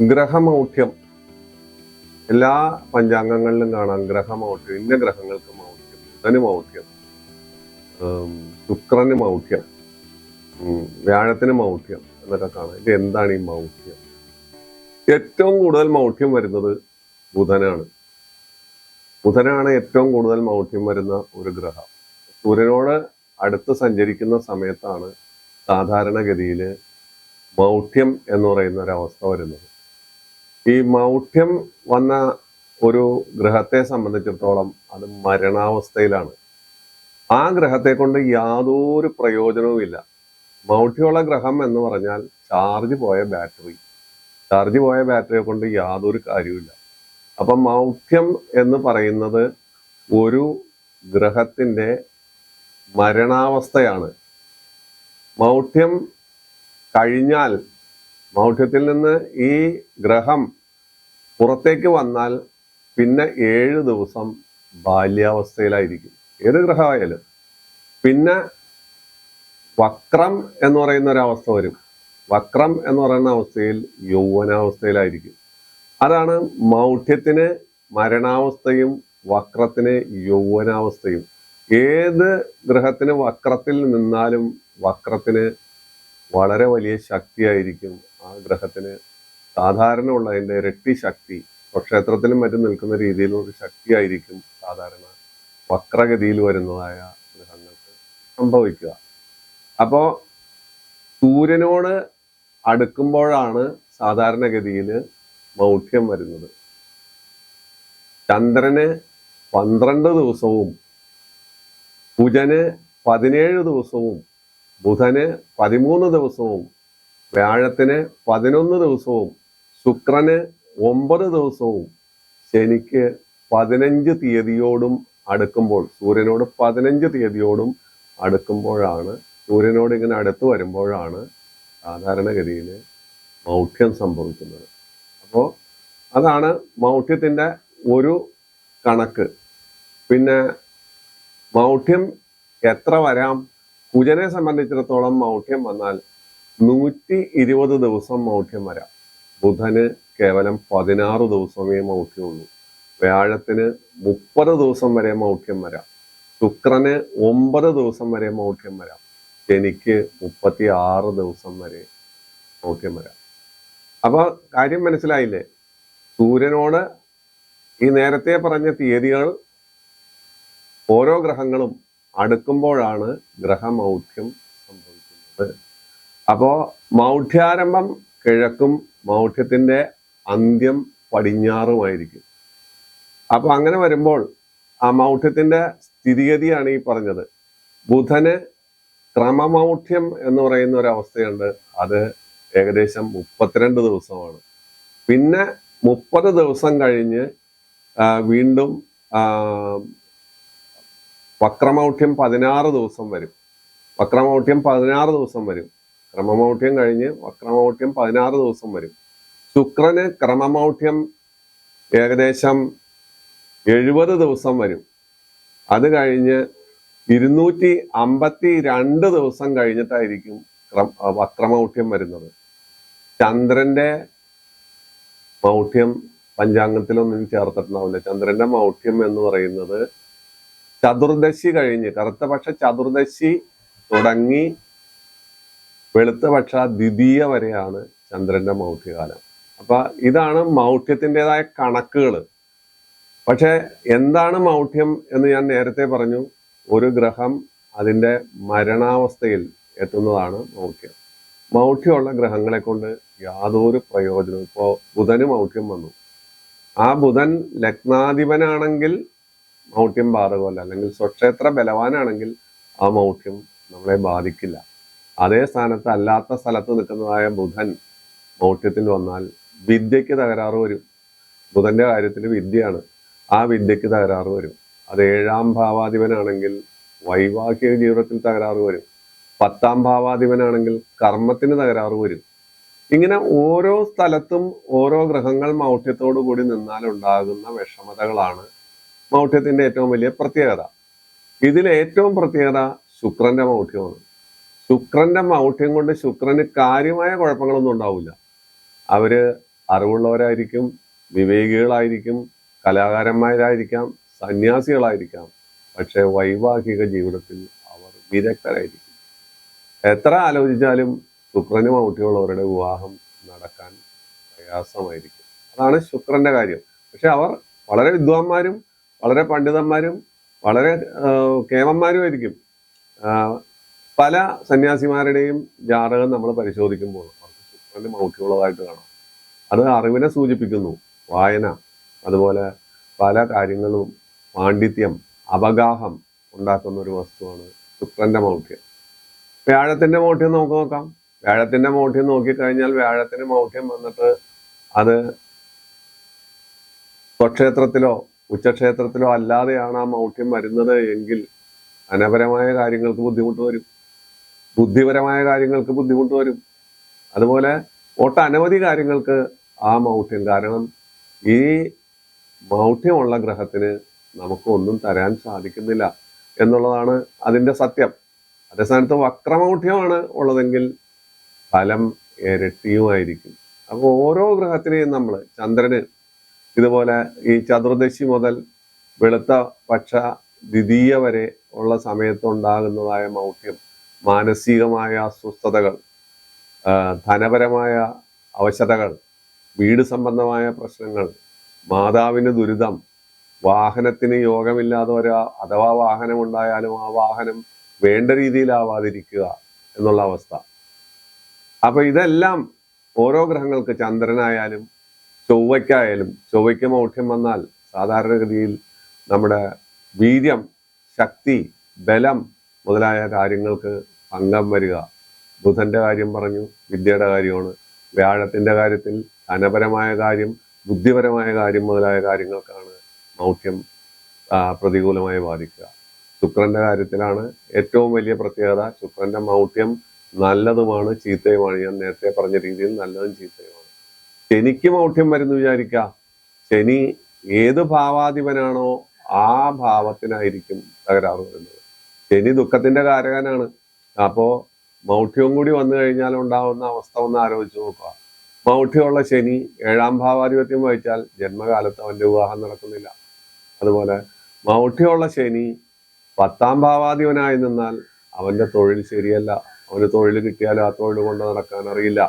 ഗ്രഹമൗഢ്യം. എല്ലാ പഞ്ചാംഗങ്ങളിലും കാണാം ഗ്രഹമൗഢ്യം. ഇന്ന ഗ്രഹങ്ങൾക്ക് മൗഢ്യം? ബുധന് മൗഢ്യം. ശുക്രന് മൗഢ്യം. വ്യാഴത്തിന് മൗഢ്യം എന്നൊക്കെ കാണാം. ഇത് എന്താണ് ഈ മൗഢ്യം? ഏറ്റവും കൂടുതൽ മൗഢ്യം വരുന്നത് ബുധനാണ്. ബുധനാണ് ഏറ്റവും കൂടുതൽ മൗഢ്യം വരുന്ന ഒരു ഗ്രഹം. സൂര്യനോട് അടുത്ത് സഞ്ചരിക്കുന്ന സമയത്താണ് സാധാരണഗതിയിൽ മൗഢ്യം എന്ന് പറയുന്ന ഒരു അവസ്ഥ വരുന്നത്. ഈ മൗഢ്യം വന്ന ഒരു ഗ്രഹത്തെ സംബന്ധിച്ചിടത്തോളം അത് മരണാവസ്ഥയിലാണ്. ആ ഗ്രഹത്തെ കൊണ്ട് യാതൊരു പ്രയോജനവുമില്ല മൗഢ്യമുള്ള ഗ്രഹം എന്ന് പറഞ്ഞാൽ ചാർജ് പോയ ബാറ്ററി. ചാർജ് പോയ ബാറ്ററിയെ കൊണ്ട് യാതൊരു കാര്യവുമില്ല അപ്പൊ മൗഢ്യം എന്ന് പറയുന്നത് ഒരു ഗ്രഹത്തിന്റെ മരണാവസ്ഥയാണ്. മൗഢ്യം കഴിഞ്ഞാൽ മൗഢ്യത്തിൽ നിന്ന് ഈ ഗ്രഹം പുറത്തേക്ക് വന്നാൽ പിന്നെ ഏഴ് ദിവസം ബാല്യാവസ്ഥയിലായിരിക്കും. ഏത് ഗ്രഹമായാലും. പിന്നെ വക്രം എന്ന് പറയുന്ന ഒരു അവസ്ഥ വരും. വക്രം എന്ന് പറയുന്ന അവസ്ഥയിൽ യൗവനാവസ്ഥയിലായിരിക്കും. അതാണ് മൗഢ്യത്തിന് മരണാവസ്ഥയും വക്രത്തിന് യൗവനാവസ്ഥയും. ഏത് ഗ്രഹത്തിന് വക്രത്തിൽ നിന്നാലും വക്രത്തിന് വളരെ വലിയ ശക്തിയായിരിക്കും ആ ഗ്രഹത്തിന് സാധാരണ ഉള്ള അതിന്റെ ഇരട്ടി ശക്തി ക്ഷേത്രത്തിലും മറ്റും നിൽക്കുന്ന രീതിയിലുള്ള ശക്തിയായിരിക്കും സാധാരണ വക്രഗതിയിൽ വരുന്നതായ ഗ്രഹങ്ങൾക്ക് സംഭവിക്കുക. അപ്പോൾ സൂര്യനോട് അടുക്കുമ്പോഴാണ് സാധാരണഗതിയിൽ മൗഢ്യം വരുന്നത്. ചന്ദ്രന് പന്ത്രണ്ട് ദിവസവും കുജന് പതിനേഴ് ദിവസവും ബുധന് പതിമൂന്ന് ദിവസവും വ്യാഴത്തിന് പതിനൊന്ന് ദിവസവും ശുക്രന് ഒമ്പത് ദിവസവും ശനിക്ക് പതിനഞ്ച് തീയതിയോടും അടുക്കുമ്പോൾ സൂര്യനോട് പതിനഞ്ച് തീയതിയോടും അടുക്കുമ്പോഴാണ് സൂര്യനോട് ഇങ്ങനെ അടുത്ത് വരുമ്പോഴാണ് സാധാരണഗതിയിൽ മൗഢ്യം സംഭവിക്കുന്നത്. അപ്പോൾ അതാണ് മൗഢ്യത്തിന്റെ ഒരു കണക്ക്. പിന്നെ മൗഢ്യം എത്ര വരാം? കുജനെ സംബന്ധിച്ചിടത്തോളം മൗഢ്യം വന്നാൽ നൂറ്റി ഇരുപത് ദിവസം മൗഢ്യം വരാം. ബുധന് കേവലം പതിനാറ് ദിവസമേ മൗഢ്യമുള്ളൂ. വ്യാഴത്തിന് മുപ്പത് ദിവസം വരെ മൗഢ്യം വരാം. ശുക്രന് ഒമ്പത് ദിവസം വരെ മൗഢ്യം വരാം. ശനിക്ക് മുപ്പത്തി ആറ് ദിവസം വരെ മൗഢ്യം വരാം. അപ്പൊ കാര്യം മനസ്സിലായില്ലേ? സൂര്യനോട് ഈ നേരത്തെ പറഞ്ഞ തീയതികൾ ഓരോ ഗ്രഹങ്ങളും അടുക്കുമ്പോഴാണ് ഗ്രഹമൗഢ്യം സംഭവിക്കുന്നത്. അപ്പോ മൗഢ്യാരംഭം കിഴക്കും മൗഢ്യത്തിന്റെ അന്ത്യം പടിഞ്ഞാറുമായിരിക്കും. അപ്പൊ അങ്ങനെ വരുമ്പോൾ ആ മൗഢ്യത്തിന്റെ സ്ഥിതിഗതിയാണ് ഈ പറഞ്ഞത്. ബുധന് ക്രമമൗഢ്യം എന്ന് പറയുന്ന ഒരു അവസ്ഥയുണ്ട്. അത് ഏകദേശം മുപ്പത്തിരണ്ട് ദിവസമാണ്. പിന്നെ മുപ്പത് ദിവസം കഴിഞ്ഞ് വീണ്ടും വക്രമൗഢ്യം പതിനാറ് ദിവസം വരും. വക്രമൗഢ്യം പതിനാറ് ദിവസം വരും. ക്രമമൗഢ്യം കഴിഞ്ഞ് വക്രമൗഢ്യം പതിനാറ് ദിവസം വരും. ശുക്രന് ക്രമമൗഢ്യം ഏകദേശം എഴുപത് ദിവസം വരും. അത് കഴിഞ്ഞ് ഇരുന്നൂറ്റി അമ്പത്തി രണ്ട് ദിവസം കഴിഞ്ഞിട്ടായിരിക്കും ക്രം- വക്രമൗഢ്യം വരുന്നത്. ചന്ദ്രന്റെ മൗഢ്യം പഞ്ചാംഗത്തിലൊന്നും ചേർത്തിട്ടുണ്ടാവില്ല. ചന്ദ്രന്റെ മൗഢ്യം എന്ന് പറയുന്നത് ചതുർദശി കഴിഞ്ഞ് കറുത്ത പക്ഷ ചതുർദശി തുടങ്ങി വെളുത്ത പക്ഷ ദ്വിതീയ വരെയാണ് ചന്ദ്രന്റെ മൗഢ്യകാലം. അപ്പൊ ഇതാണ് മൗഢ്യത്തിന്റെതായ കണക്കുകൾ പക്ഷെ എന്താണ് മൗഢ്യം എന്ന് ഞാൻ നേരത്തെ പറഞ്ഞു. ഒരു ഗ്രഹം അതിന്റെ മരണാവസ്ഥയിൽ എത്തുന്നതാണ് മൗഢ്യം. മൗഢ്യമുള്ള ഗ്രഹങ്ങളെ കൊണ്ട് യാതൊരു പ്രയോജനവും ഇപ്പോൾ ബുധന് മൗഢ്യം വന്നു. ആ ബുധൻ ലഗ്നാധിപനാണെങ്കിൽ മൗഢ്യം ബാധകമല്ല. അല്ലെങ്കിൽ സ്വക്ഷേത്ര ബലവാനാണെങ്കിൽ ആ മൗഢ്യം നമ്മളെ ബാധിക്കില്ല. അതേ സ്ഥാനത്ത് അല്ലാത്ത സ്ഥലത്ത് നിൽക്കുന്നതായ ബുധൻ മൗഢ്യത്തിൽ വന്നാൽ വിദ്യയ്ക്ക് തകരാറ് വരും. ബുധന്റെ കാര്യത്തിൽ വിദ്യയാണ്. ആ വിദ്യയ്ക്ക് തകരാറ് വരും. അത് ഏഴാം ഭാവാധിപനാണെങ്കിൽ വൈവാഹിക ജീവിതത്തിൽ തകരാറ് വരും. പത്താം ഭാവാധിപനാണെങ്കിൽ കർമ്മത്തിന് തകരാറ് വരും. ഇങ്ങനെ ഓരോ സ്ഥലത്തും ഓരോ ഗ്രഹങ്ങൾ മൗഢ്യത്തോടു കൂടി നിന്നാൽ ഉണ്ടാകുന്ന വിഷമതകളാണ് മൗഢ്യത്തിന്റെ ഏറ്റവും വലിയ പ്രത്യേകത. ഇതിൽ ഏറ്റവും പ്രത്യേകത ശുക്രന്റെ മൗഢ്യമാണ്. ശുക്രന്റെ മൗഢ്യം കൊണ്ട് ശുക്രന് കാര്യമായ കുഴപ്പങ്ങളൊന്നും ഉണ്ടാവില്ല. അവർ അറിവുള്ളവരായിരിക്കും വിവേകികളായിരിക്കും കലാകാരന്മാരായിരിക്കാം സന്യാസികളായിരിക്കാം. പക്ഷെ വൈവാഹിക ജീവിതത്തിൽ അവർ വിദഗ്ധരായിരിക്കും എത്ര ആലോചിച്ചാലും ശുക്രന് മൗഢ്യമുള്ളവരുടെ വിവാഹം നടക്കാൻ പ്രയാസമായിരിക്കും. അതാണ് ശുക്രന്റെ കാര്യം. പക്ഷെ അവർ വളരെ വിദ്വാൻമാരും വളരെ പണ്ഡിതന്മാരും വളരെ കേമന്മാരും കേമന്മാരുമായിരിക്കും. ആ, പല സന്യാസിമാരുടെയും ജാതകം നമ്മൾ പരിശോധിക്കുമ്പോൾ നല്ല മൗഖ്യമുള്ളതായിട്ട് കാണാം. അത് അറിവിനെ സൂചിപ്പിക്കുന്നു. വായന അതുപോലെ പല കാര്യങ്ങളും പാണ്ഡിത്യം അവഗാഹം ഉണ്ടാക്കുന്ന ഒരു വസ്തുവാണ് ശുക്രന്റെ മൗഢ്യം വ്യാഴത്തിന്റെ മൗഢ്യം നമുക്ക് നോക്കാം. വ്യാഴത്തിന്റെ മൗഢ്യം നോക്കിക്കഴിഞ്ഞാൽ വ്യാഴത്തിന് മൗഢ്യം വന്നിട്ട് അത് സ്വക്ഷേത്രത്തിലോ ഉച്ചക്ഷേത്രത്തിലോ അല്ലാതെയാണ് ആ മൗഢ്യം വരുന്നത് എങ്കിൽ അനപരമായ കാര്യങ്ങൾക്ക് ബുദ്ധിമുട്ട് വരും. ബുദ്ധിപരമായ കാര്യങ്ങൾക്ക് ബുദ്ധിമുട്ട് വരും. അതുപോലെ ഒട്ടനവധി കാര്യങ്ങൾക്ക് ആ മൗഢ്യം കാരണം ഈ മൗഢ്യമുള്ള ഗ്രഹത്തിന് നമുക്ക് ഒന്നും തരാൻ സാധിക്കുന്നില്ല എന്നുള്ളതാണ് അതിന്റെ സത്യം. അതേസ്ഥാനത്ത് വക്രമൗഢ്യമാണ് ഉള്ളതെങ്കിൽ ഫലം ഇരട്ടിയുമായിരിക്കും. അപ്പോൾ ഓരോ ഗ്രഹത്തിനെയും നമ്മൾ ചന്ദ്രന് ഇതുപോലെ ഈ ചതുർദശി മുതൽ വെളുത്ത പക്ഷ ദ്വിതീയ വരെ ഉള്ള സമയത്ത് ഉണ്ടാകുന്നതായ മൗഢ്യം മാനസികമായ അസ്വസ്ഥതകൾ ധനപരമായ അവശതകൾ വീട് സംബന്ധമായ പ്രശ്നങ്ങൾ മാതാവിന് ദുരിതം വാഹനത്തിന് യോഗമില്ലാതെ ഒരാ അഥവാ വാഹനമുണ്ടായാലും ആ വാഹനം വേണ്ട രീതിയിലാവാതിരിക്കുക എന്നുള്ള അവസ്ഥ. അപ്പൊ ഇതെല്ലാം ഓരോ ഗ്രഹങ്ങൾക്ക് ചന്ദ്രനായാലും ചൊവ്വയ്ക്കായാലും ചൊവ്വയ്ക്ക് മൗഢ്യം വന്നാൽ സാധാരണഗതിയിൽ നമ്മുടെ വീര്യം ശക്തി ബലം മുതലായ കാര്യങ്ങൾക്ക് ഭംഗം വരിക. ബുധന്റെ കാര്യം പറഞ്ഞു വിദ്യയുടെ കാര്യമാണ്. വ്യാഴത്തിന്റെ കാര്യത്തിൽ ധനപരമായ കാര്യം ബുദ്ധിപരമായ കാര്യം മുതലായ കാര്യങ്ങൾക്കാണ് മൗഢ്യം പ്രതികൂലമായി ബാധിക്കുക. ശുക്രന്റെ കാര്യത്തിലാണ് ഏറ്റവും വലിയ പ്രത്യേകത. ശുക്രന്റെ മൗഢ്യം നല്ലതുമാണ് ചീത്തയുമാണ്. ഞാൻ നേരത്തെ പറഞ്ഞ രീതിയിൽ നല്ലതും ചീത്തയുമാണ്. ശനിക്ക് മൗഢ്യം വരുന്നു വിചാരിക്കുക. ശനി ഏത് ഭാവാധിപനാണോ ആ ഭാവത്തിനായിരിക്കും തകരാറ് വരുന്നത്. ശനി ദുഃഖത്തിന്റെ കാരകനാണ്. അപ്പോ മൗഢ്യവും കൂടി വന്നു കഴിഞ്ഞാൽ ഉണ്ടാവുന്ന അവസ്ഥ ഒന്ന് ആലോചിച്ച് നോക്കുക. മൗഢ്യമുള്ള ശനി ഏഴാം ഭാവാധിപത്യം വഹിച്ചാൽ ജന്മകാലത്ത് അവന്റെ വിവാഹം നടക്കുന്നില്ല. അതുപോലെ മൗഢ്യമുള്ള ശനി പത്താം ഭാവാധിപനായി നിന്നാൽ അവന്റെ തൊഴിൽ ശരിയല്ല. അവന് തൊഴിൽ കിട്ടിയാലും ആ തൊഴിൽ കൊണ്ട് നടക്കാൻ അറിയില്ല.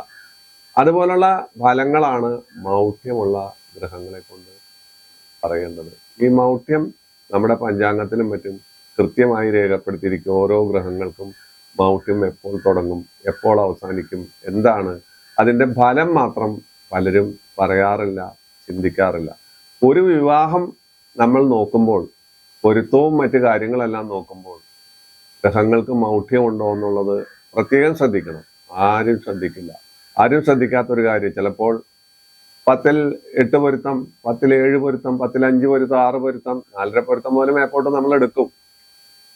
അതുപോലുള്ള ഫലങ്ങളാണ് മൗഢ്യമുള്ള ഗ്രഹങ്ങളെ കൊണ്ട് പറയേണ്ടത്. ഈ മൗഢ്യം നമ്മുടെ പഞ്ചാംഗത്തിലും മറ്റും കൃത്യമായി രേഖപ്പെടുത്തിയിരിക്കും ഓരോ ഗ്രഹങ്ങൾക്കും മൗഢ്യം എപ്പോൾ തുടങ്ങും എപ്പോൾ അവസാനിക്കും എന്താണ്. അതിന്റെ ഫലം മാത്രം പലരും പറയാറില്ല ചിന്തിക്കാറില്ല. ഒരു വിവാഹം നമ്മൾ നോക്കുമ്പോൾ പൊരുത്തവും മറ്റു കാര്യങ്ങളെല്ലാം നോക്കുമ്പോൾ ഗ്രഹങ്ങൾക്ക് മൗഢ്യം ഉണ്ടോ എന്നുള്ളത് പ്രത്യേകം ശ്രദ്ധിക്കണം. ആരും ശ്രദ്ധിക്കില്ല. ആരും ശ്രദ്ധിക്കാത്തൊരു കാര്യം ചിലപ്പോൾ പത്തിൽ എട്ട് പൊരുത്തം പത്തിൽ ഏഴ് പൊരുത്തം പത്തിൽ അഞ്ച് പൊരുത്തം ആറ് പൊരുത്തം നാലര പൊരുത്തം പോലും എപ്പോഴും നമ്മൾ എടുക്കും.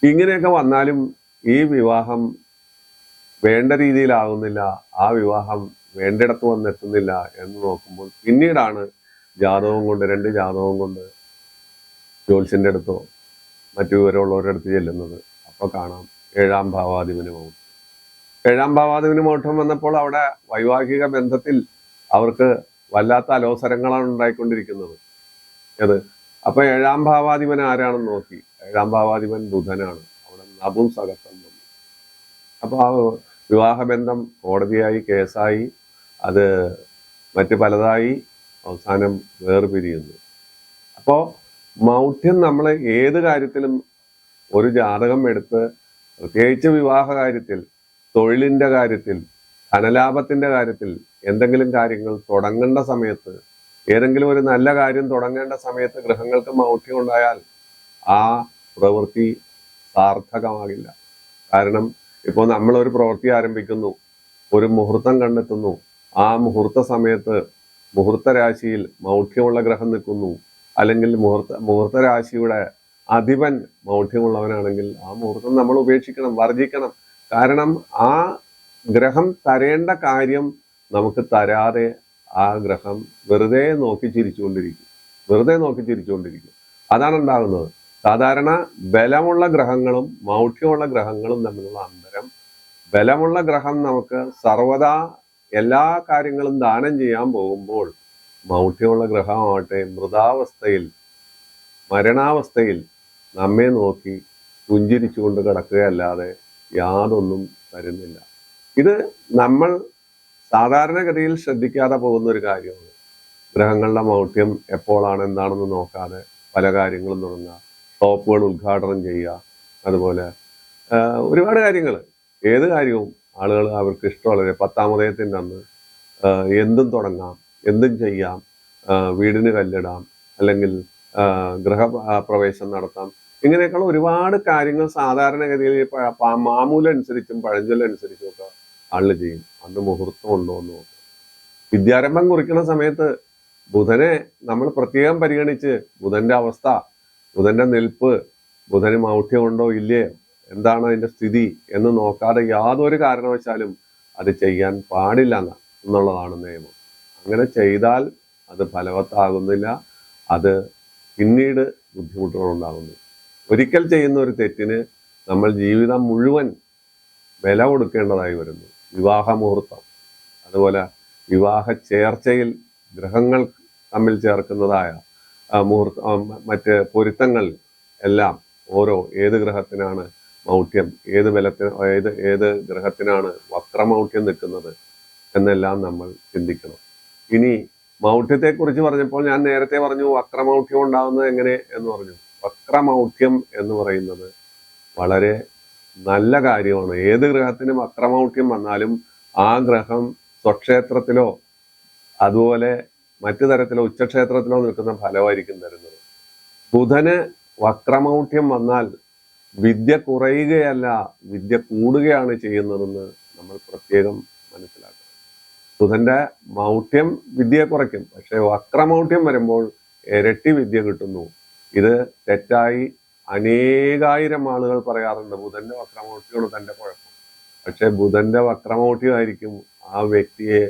ഇങ്ങനെയൊക്കെ വന്നാലും ഈ വിവാഹം വേണ്ട രീതിയിലാകുന്നില്ല ആ വിവാഹം വേണ്ടിടത്ത് വന്നെത്തുന്നില്ല എന്ന് നോക്കുമ്പോൾ പിന്നീടാണ് ജാതകം കൊണ്ട് രണ്ട് ജാതകം കൊണ്ട് ജോൽസിന്റെ അടുത്തോ മറ്റു വിവരമുള്ളവരുടെ അടുത്ത് ചെല്ലുന്നത്. അപ്പോൾ കാണാം ഏഴാം ഭാവാധിപന് മൗഢ്യം. ഏഴാം ഭാവാധിപന് മൗഢ്യം വന്നപ്പോൾ അവിടെ വൈവാഹിക ബന്ധത്തിൽ അവർക്ക് വല്ലാത്ത അലോസരങ്ങളാണ് ഉണ്ടായിക്കൊണ്ടിരിക്കുന്നത്. അത് അപ്പൊ ഏഴാം ഭാവാധിപൻ ആരാണെന്ന് നോക്കി. ഏഴാം ഭാവാധിപൻ ബുധനാണ്. അവിടെ നബും സകത്തം വന്നു അപ്പൊ ആ വിവാഹബന്ധം കോടതിയായി കേസായി. അത് മറ്റു പലതായി അവസാനം വേർപിരിയുന്നു. അപ്പോ മൗഢ്യം നമ്മൾ ഏത് കാര്യത്തിലും ഒരു ജാതകം എടുത്ത് പ്രത്യേകിച്ച് വിവാഹ കാര്യത്തിൽ തൊഴിലിന്റെ കാര്യത്തിൽ ധനലാഭത്തിന്റെ കാര്യത്തിൽ എന്തെങ്കിലും കാര്യങ്ങൾ തുടങ്ങേണ്ട സമയത്ത് ഏതെങ്കിലും ഒരു നല്ല കാര്യം തുടങ്ങേണ്ട സമയത്ത് ഗ്രഹങ്ങൾക്ക് മൗഢ്യം ഉണ്ടായാൽ ആ പ്രവൃത്തി സാർത്ഥകമാകില്ല. കാരണം ഇപ്പോൾ നമ്മൾ ഒരു പ്രവൃത്തി ആരംഭിക്കുന്നു ഒരു മുഹൂർത്തം കണ്ടെത്തുന്നു ആ മുഹൂർത്ത സമയത്ത് മുഹൂർത്ത രാശിയിൽ മൗഢ്യമുള്ള ഗ്രഹം നിൽക്കുന്നു അല്ലെങ്കിൽ മുഹൂർത്ത മുഹൂർത്ത രാശിയുടെ അധിപൻ മൗഢ്യമുള്ളവനാണെങ്കിൽ ആ മുഹൂർത്തം നമ്മൾ ഉപേക്ഷിക്കണം വർജിക്കണം. കാരണം ആ ഗ്രഹം തരേണ്ട കാര്യം നമുക്ക് തരാതെ ആ ഗ്രഹം വെറുതെ നോക്കി ചിരിച്ചുകൊണ്ടിരിക്കും. വെറുതെ നോക്കി ചിരിച്ചുകൊണ്ടിരിക്കും. അതാണ് ഉണ്ടാകുന്നത്. സാധാരണ ബലമുള്ള ഗ്രഹങ്ങളും മൗഢ്യമുള്ള ഗ്രഹങ്ങളും തമ്മിലുള്ള അന്തരം ബലമുള്ള ഗ്രഹം നമുക്ക് സർവദാ എല്ലാ കാര്യങ്ങളും ദാനം ചെയ്യാൻ പോകുമ്പോൾ മൗഢ്യമുള്ള ഗ്രഹമാവട്ടെ മൃതാവസ്ഥയിൽ മരണാവസ്ഥയിൽ നമ്മെ നോക്കി പുഞ്ചിരിച്ചുകൊണ്ട് കിടക്കുകയല്ലാതെ യാതൊന്നും തരുന്നില്ല. ഇത് നമ്മൾ സാധാരണഗതിയിൽ ശ്രദ്ധിക്കാതെ പോകുന്ന ഒരു കാര്യമാണ്. ഗ്രഹങ്ങളുടെ മൗഢ്യം എപ്പോഴാണ് എന്താണെന്ന് നോക്കാതെ പല കാര്യങ്ങളും തുടങ്ങുക. ഷോപ്പുകൾ ഉദ്ഘാടനം ചെയ്യുക. അതുപോലെ ഒരുപാട് കാര്യങ്ങൾ ഏത് കാര്യവും ആളുകൾ അവർക്ക് ഇഷ്ടമുള്ളത് പത്താമതയത്തിന്റെ അന്ന് എന്തും തുടങ്ങാം എന്തും ചെയ്യാം വീടിന് കല്ലിടാം അല്ലെങ്കിൽ ഗൃഹ പ്രവേശം നടത്താം. ഇങ്ങനെയൊക്കെയുള്ള ഒരുപാട് കാര്യങ്ങൾ സാധാരണഗതിയിൽ മാമൂലനുസരിച്ചും പഴഞ്ചൊല്ലനുസരിച്ചും ഒക്കെ ആളുകൾ ചെയ്യും. അന്ന് മുഹൂർത്തം ഉണ്ടോ എന്ന് നോക്കും വിദ്യാരംഭം കുറിക്കുന്ന സമയത്ത് ബുധനെ നമ്മൾ പ്രത്യേകം പരിഗണിച്ച് ബുധന്റെ അവസ്ഥ ബുധന്റെ നിൽപ്പ് ബുധന് മൗഢ്യമുണ്ടോ ഇല്ലേ എന്താണ് അതിന്റെ സ്ഥിതി എന്ന് നോക്കാതെ യാതൊരു കാരണവശാലും അത് ചെയ്യാൻ പാടില്ല എന്ന- എന്നുള്ളതാണ് നിയമം. അങ്ങനെ ചെയ്താൽ അത് ഫലവത്താകുന്നില്ല. അത് പിന്നീട് ബുദ്ധിമുട്ടുകൾ ഉണ്ടാകുന്നു ഒരിക്കൽ ചെയ്യുന്ന ഒരു തെറ്റിന് നമ്മൾ ജീവിതം മുഴുവൻ വില കൊടുക്കേണ്ടതായി വരുന്നു. വിവാഹ മുഹൂർത്തം അതുപോലെ വിവാഹ ചേർച്ചയിൽ ഗ്രഹങ്ങൾ തമ്മിൽ ചേർക്കുന്നതായ മുഹൂർത്ത മറ്റ് പൊരുത്തങ്ങൾ എല്ലാം ഓരോ ഏത് ഗ്രഹത്തിനാണ് മൗഢ്യം ഏത് ബലത്തിന് ഏത് ഏത് ഗ്രഹത്തിനാണ് വക്രമൗഢ്യം നിൽക്കുന്നത് എന്നെല്ലാം നമ്മൾ ചിന്തിക്കണം. ഇനി മൗഢ്യത്തെക്കുറിച്ച് പറഞ്ഞപ്പോൾ ഞാൻ നേരത്തെ പറഞ്ഞു വക്രമൗഢ്യം ഉണ്ടാകുന്നത് എങ്ങനെ എന്ന് പറഞ്ഞു. വക്രമൗഢ്യം എന്ന് പറയുന്നത് വളരെ നല്ല കാര്യമാണ്. ഏത് ഗ്രഹത്തിനും വക്രമൗഢ്യം വന്നാലും ആ ഗ്രഹം സ്വക്ഷേത്രത്തിലോ അതുപോലെ മറ്റു തരത്തിലോ ഉച്ചക്ഷേത്രത്തിലോ നിൽക്കുന്ന ഫലമായിരിക്കും തരുന്നത്. ബുധന് വക്രമൗഢ്യം വന്നാൽ വിദ്യ കുറയുകയല്ല വിദ്യ കൂടുകയാണ് ചെയ്യുന്നതെന്ന് നമ്മൾ പ്രത്യേകം മനസ്സിലാക്കണം. ബുധന്റെ മൗഢ്യം വിദ്യയെ കുറയ്ക്കും. പക്ഷെ വക്രമൗഢ്യം വരുമ്പോൾ ഇരട്ടി വിദ്യ കിട്ടുന്നു. ഇത് തെറ്റായി അനേകായിരം ആളുകൾ പറയാറുണ്ട് ബുധന്റെ വക്രമൂർത്തിയോട് തന്റെ കുഴപ്പം പക്ഷെ ബുധന്റെ വക്രമൂർത്തിയായിരിക്കും ആ വ്യക്തിയെ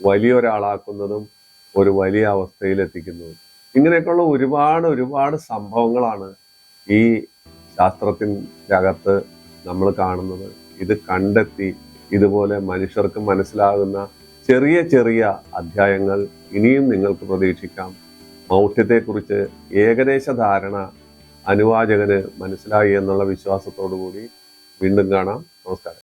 വലിയൊരാളാക്കുന്നതും ഒരു വലിയ അവസ്ഥയിൽ എത്തിക്കുന്നതും. ഇങ്ങനെയൊക്കെയുള്ള ഒരുപാട് ഒരുപാട് സംഭവങ്ങളാണ് ഈ ശാസ്ത്രത്തിന്റെ അകത്ത് നമ്മൾ കാണുന്നത്. ഇത് കണ്ടെത്തി ഇതുപോലെ മനുഷ്യർക്ക് മനസ്സിലാകുന്ന ചെറിയ ചെറിയ അധ്യായങ്ങൾ ഇനിയും നിങ്ങൾക്ക് പ്രതീക്ഷിക്കാം. മൗഢ്യത്തെക്കുറിച്ച് ഏകദേശ ധാരണ അനുവാചകന് മനസ്സിലായി എന്നുള്ള വിശ്വാസത്തോടു കൂടി വീണ്ടും കാണാം. നമസ്കാരം.